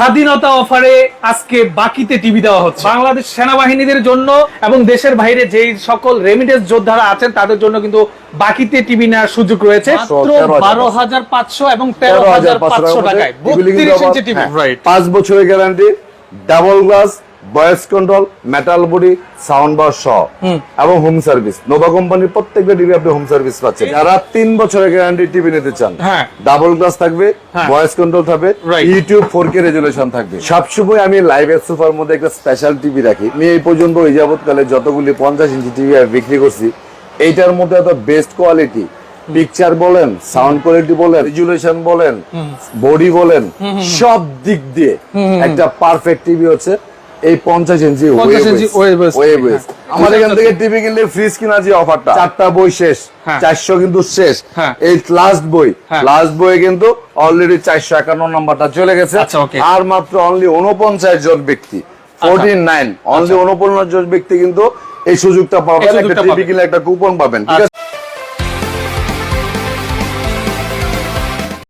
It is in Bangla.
স্বাধীনতা অফারে আজকে বাকিতে টিভি দেওয়া হচ্ছে। বাংলাদেশ সেনাবাহিনীদের জন্য এবং দেশের বাইরে যে সকল রেমিটেন্স যোদ্ধারা আছেন তাদের জন্য কিন্তু বাকিতে টিভি নেওয়ার সুযোগ রয়েছে। বারো হাজার পাঁচশো এবং তেরো হাজার পাঁচশো টাকায়। বত্রিশ ইঞ্চি টিভি হ্যাঁ, পাঁচ বছরের guarantee double glass voice control metal body sound bar সহ এবং হোম সার্ভিস নোভা কোম্পানির প্রত্যেকটা টিভি আপনি হোম সার্ভিস পাচ্ছেন। যারা তিন বছরের গ্যারান্টি টিভি নিতে চান হ্যাঁ। ডাবল গ্লাস থাকবে হ্যাঁ। ভয়েস কন্ট্রোল থাকবে ইউটিউব ফোর কে রেজুলেশন থাকবে। সবসময় আমি লাইভ সোফার মধ্যে একটা স্পেশাল টিভি রাখি। আমি এই পর্যন্ত এই যাবৎকালে যতগুলি পঞ্চাশ ইঞ্চি টিভি আমি বিক্রি করছি এইটার মধ্যে এত বেস্ট কোয়ালিটি পিকচার বলেন সাউন্ড কোয়ালিটি বলেন রেজুলেশন বলেন বডি বলেন সব দিক দিয়ে একটা পারফেক্ট টিভি হচ্ছে। এই পঞ্চাশ ইঞ্চি 50 ইঞ্চি হ্যাঁ। এখান থেকে টিভি কিনলে ফ্রিজ কিনা যে অফারটা চারটা বই শেষ। হ্যাঁ। চারশো কিন্তু শেষ। হ্যাঁ। এই লাস্ট বই। হ্যাঁ। লাস্ট বই কিন্তু অলরেডি চারশো একান্ন নাম্বারটা চলে গেছে। আচ্ছা, আর মাত্র অনলি উনপঞ্চাশ জন ব্যক্তি। ফোরটি নাইন অনলি উনপঞ্চাশ জন ব্যক্তি কিন্তু এই সুযোগটা পাবেন। একটা টিভি কিনলে একটা কুপন পাবেন। ঠিক আছে?